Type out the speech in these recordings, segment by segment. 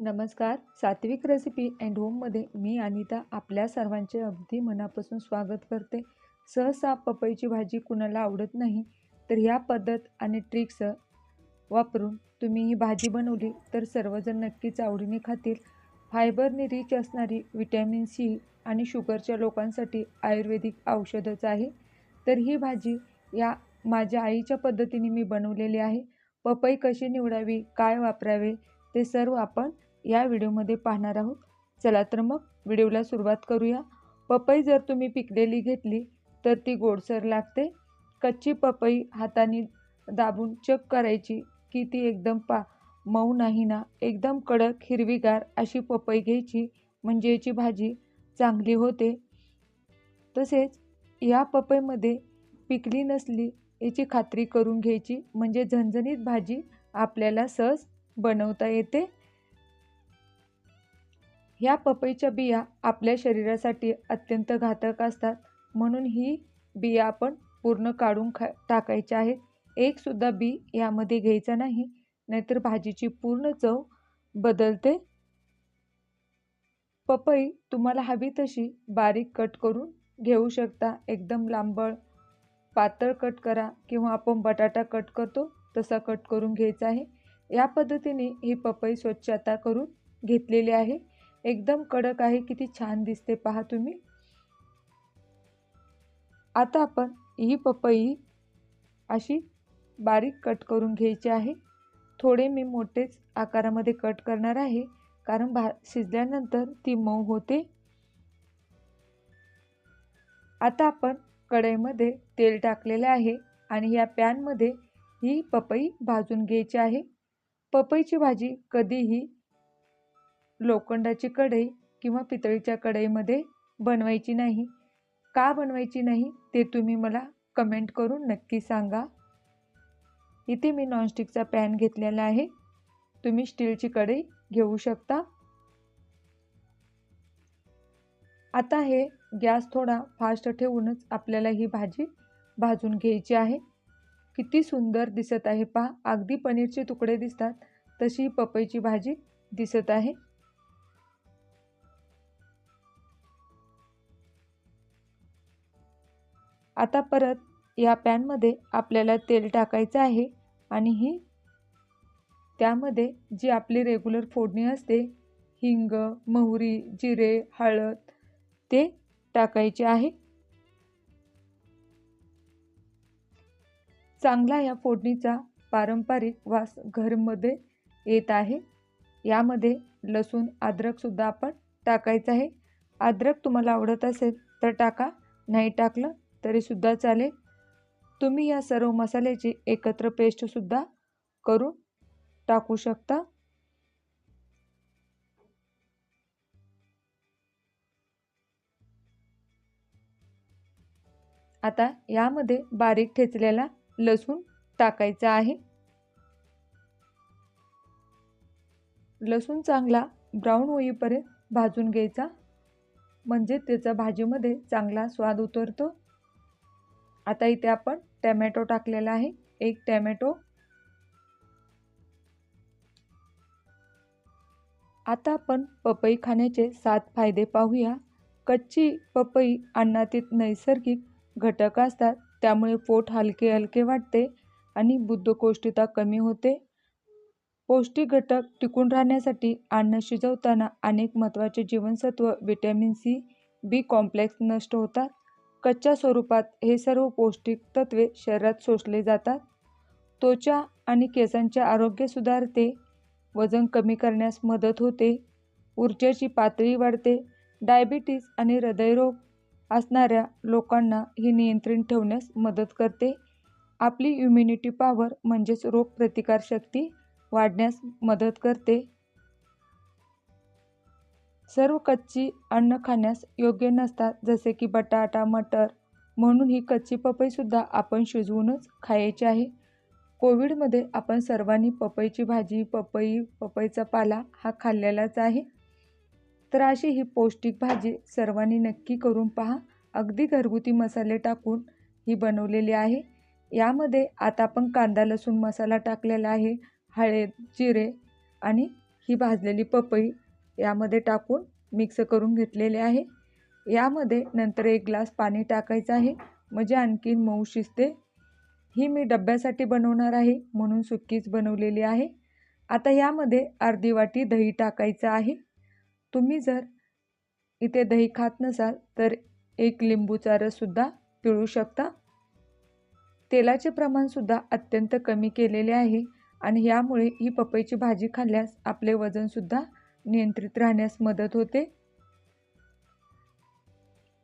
नमस्कार. Satvik recipe and होममध्ये मी अनिता आपल्या सर्वांचे अगदी मनापासून स्वागत करते. सहसा पपईची भाजी कुणाला आवडत नाही तर ह्या पद्धत आणि ट्रिक्स वापरून तुम्ही ही भाजी बनवली तर सर्वजण नक्कीच आवडीने खातील. फायबरने रिच असणारी विटॅमिन सी आणि शुगरच्या लोकांसाठी आयुर्वेदिक औषधच आहे. तर ही भाजी या माझ्या आईच्या पद्धतीने मी बनवलेली आहे. पपई कशी निवडावी काय वापरावे ते सर्व आपण या व्हिडिओमध्ये पाहणार आहोत. चला तर मग व्हिडिओला सुरुवात करूया. पपई जर तुम्ही पिकलेली घेतली तर ती गोडसर लागते. कच्ची पपई हाताने दाबून चक करायची की ती एकदम पा मऊ नाही ना. एकदम कडक हिरवीगार अशी पपई घ्यायची म्हणजे याची भाजी चांगली होते. तसेच या पपईमध्ये पिकली नसली याची खात्री करून घ्यायची म्हणजे झणझणीत भाजी आपल्याला सहज बनवता येते. ह्या पपईच्या बिया आपल्या शरीरासाठी अत्यंत घातक असतात. म्हणून ही बिया आपण पूर्ण काढून खा टाकायच्या आहेत एकसुद्धा बी यामध्ये घ्यायचा नाही नाहीतर भाजीची पूर्ण चव बदलते. पपई तुम्हाला हवी तशी बारीक कट करून घेऊ शकता. एकदम लांबळ पातळ कट करा किंवा आपण बटाटा कट करतो तसा कट करून घ्यायचा आहे. या पद्धतीने ही पपई स्वच्छता करून घेतलेली आहे. एकदम कडक आहे किती छान दिसते पहा तुम्ही. आता आपण ही पपई अशी बारीक कट करून घ्यायची आहे. थोडे मी मोठेच आकारामध्ये कट करणार आहे कारण भा शिजल्यानंतर ती मऊ होते. आता आपण कढईमध्ये तेल टाकलेले आहे आणि या पॅनमध्ये ही पपई भाजून घ्यायची आहे. पपईची भाजी कधीही लोखंडाची कढई किंवा पितळीच्या कढईमध्ये बनवायची नाही. का बनवायची नाही ते तुम्ही मला कमेंट करून नक्की सांगा. इथे मी नॉनस्टिकचा पॅन घेतलेला आहे. तुम्ही स्टीलची कढई घेऊ शकता. आता हे गॅस थोडा फास्ट ठेवूनच आपल्याला ही भाजी भाजून घ्यायची आहे. किती सुंदर दिसत आहे पहा. अगदी पनीरचे तुकडे दिसतात. तशी पपईची भाजी दिसत आहे. आता परत या पॅनमध्ये आपल्याला तेल टाकायचं आहे आणि ही त्यामध्ये जी आपली रेग्युलर फोडणी असते हिंग मोहरी जिरे हळद ते टाकायचे आहे. चांगला या फोडणीचा पारंपरिक वास घरमध्ये येत आहे. यामध्ये लसूण अद्रकसुद्धा आपण टाकायचं आहे. अद्रक तुम्हाला आवडत असेल तर टाका नाही टाकलं तरीसुद्धा चालेल. तुम्ही या सर्व मसाल्याची एकत्र पेस्टसुद्धा करून टाकू शकता. आता यामध्ये बारीक ठेचलेला लसूण टाकायचा आहे. लसूण चांगला ब्राऊन होईपर्यंत भाजून घ्यायचा. म्हणजे त्याचा भाजीमध्ये चांगला स्वाद उतरतो. आता इथे आपण टॅमॅटो टाकलेला आहे. एक टॅमॅटो. आता आपण पपई खाण्याचे सात फायदे पाहूया. कच्ची पपई अन्नातील नैसर्गिक घटक असतात त्यामुळे पोट हलके हलके वाटते आणि बुद्धकोष्ठता कमी होते. पौष्टिक घटक टिकून राहण्यासाठी अन्न शिजवताना अनेक महत्त्वाचे जीवनसत्व विटॅमिन सी बी कॉम्प्लेक्स नष्ट होतात. कच्च्या स्वरूपात हे सर्व पौष्टिक तत्वे शरीरात शोषले जातात. त्वचा आणि केसांचे आरोग्य सुधारते. वजन कमी करण्यास मदत होते. ऊर्जेची पातळी वाढते. डायबिटीज आणि हृदयरोग असणाऱ्या लोकांना ही नियंत्रण ठेवण्यास मदत करते. आपली इम्युनिटी पॉवर म्हणजेच रोगप्रतिकारशक्ती वाढण्यास मदत करते. सर्व कच्ची अन्न खाण्यास योग्य नसतात जसे की बटाटा मटर. म्हणून ही कच्ची पपईसुद्धा आपण शिजवूनच खायची आहे. कोविडमध्ये आपण सर्वांनी पपईची भाजी पपई पपईचा पाला हा खाल्लेलाच आहे. तर अशी ही पौष्टिक भाजी सर्वांनी नक्की करून पहा. अगदी घरगुती मसाले टाकून ही बनवलेली आहे. यामध्ये आता आपण कांदा लसूण मसाला टाकलेला आहे हळद जिरे आणि ही भाजलेली पपई यामध्ये टाकून मिक्स करून घेतलेले आहे. यामध्ये नंतर एक ग्लास पाणी टाकायचं आहे. म्हणजे आणखीन मऊ शिजते. ही मी डब्यासाठी बनवणार आहे. म्हणून सुक्कीच बनवलेली आहे. आता यामध्ये अर्धी वाटी दही टाकायचं आहे. तुम्ही जर इथे दही खात नसाल तर एक लिंबूचा रससुद्धा पिळू शकता. तेलाचे प्रमाणसुद्धा अत्यंत कमी केलेले आहे. आणि यामुळे ही पपईची भाजी खाल्ल्यास आपले वजनसुद्धा नियंत्रित राहण्यास मदत होते.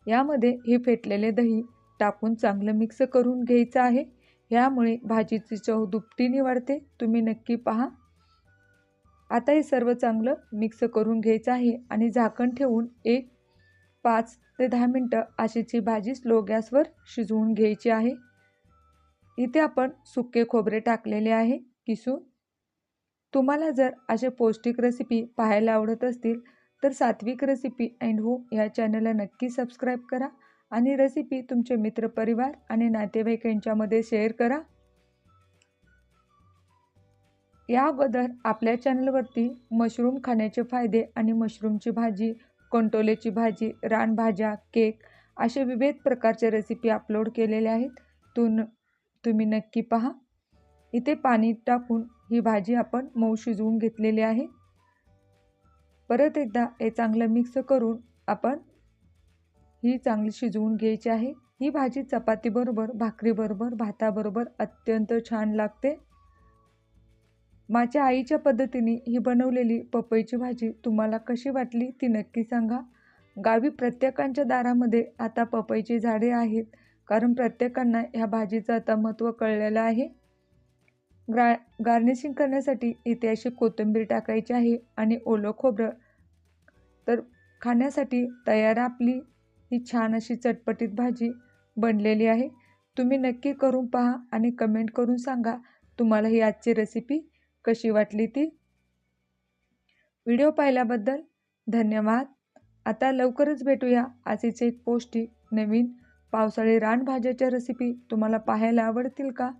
यामध्ये हे फेटलेले दही टाकून चांगलं मिक्स करून घ्यायचं आहे. यामुळे भाजीची चव दुपटीने वाढते तुम्ही नक्की पहा. आता हे सर्व चांगलं मिक्स करून घ्यायचं आहे आणि झाकण ठेवून एक पाच ते दहा मिनटं अशीची भाजी स्लो गॅसवर शिजवून घ्यायची आहे. इथे आपण सुके खोबरे टाकलेले आहे. किसून तुम्हाला जर असे पौष्टिक रेसिपी पाहायला आवडत असतील तर सात्विक रेसिपी अँड होम या चॅनलला नक्की सबस्क्राईब करा आणि रेसिपी तुमचे मित्रपरिवार आणि नातेवाईक यांच्यामध्ये शेअर करा. या अगोदर आपल्या चॅनलवरती मशरूम खाण्याचे फायदे आणि मशरूमची भाजी कंटोलेची भाजी रानभाज्या केक असे विविध प्रकारचे रेसिपी अपलोड केलेले आहेत. तुन तुम्ही नक्की पहा. इथे पाणी टाकून ही भाजी आपण मऊ शिजवून घेतलेली आहे. परत एकदा हे चांगलं मिक्स करून आपण ही चांगली शिजवून घ्यायची आहे. ही भाजी चपातीबरोबर भाकरीबरोबर भाताबरोबर अत्यंत छान लागते. माझ्या आईच्या पद्धतीने ही बनवलेली पपईची भाजी तुम्हाला कशी वाटली ती नक्की सांगा. गावी प्रत्येकांच्या दारामध्ये आता पपईची झाडे आहेत कारण प्रत्येकांना ह्या भाजीचं आता महत्त्व कळलेलं आहे. ग्रा गार्निशिंग करण्यासाठी इथे अशी कोथिंबीर टाकायची आहे आणि ओलं खोबरं. तर खाण्यासाठी तयार आपली ही छान अशी चटपटीत भाजी बनलेली आहे. तुम्ही नक्की करून पहा आणि कमेंट करून सांगा तुम्हाला ही आजची रेसिपी कशी वाटली ती. व्हिडिओ पाहिल्याबद्दल धन्यवाद. आता लवकरच भेटूया अशीच एक पौष्टिक नवीन पावसाळी रानभाज्याच्या रेसिपी तुम्हाला पाहायला आवडतील का?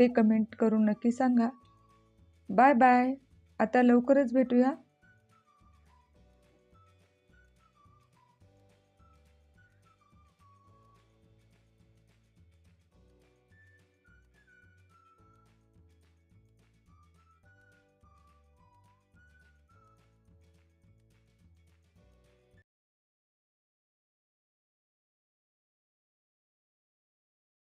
ते कमेंट करून नक्की सांगा. Bye bye. आता लवकरच भेटूया.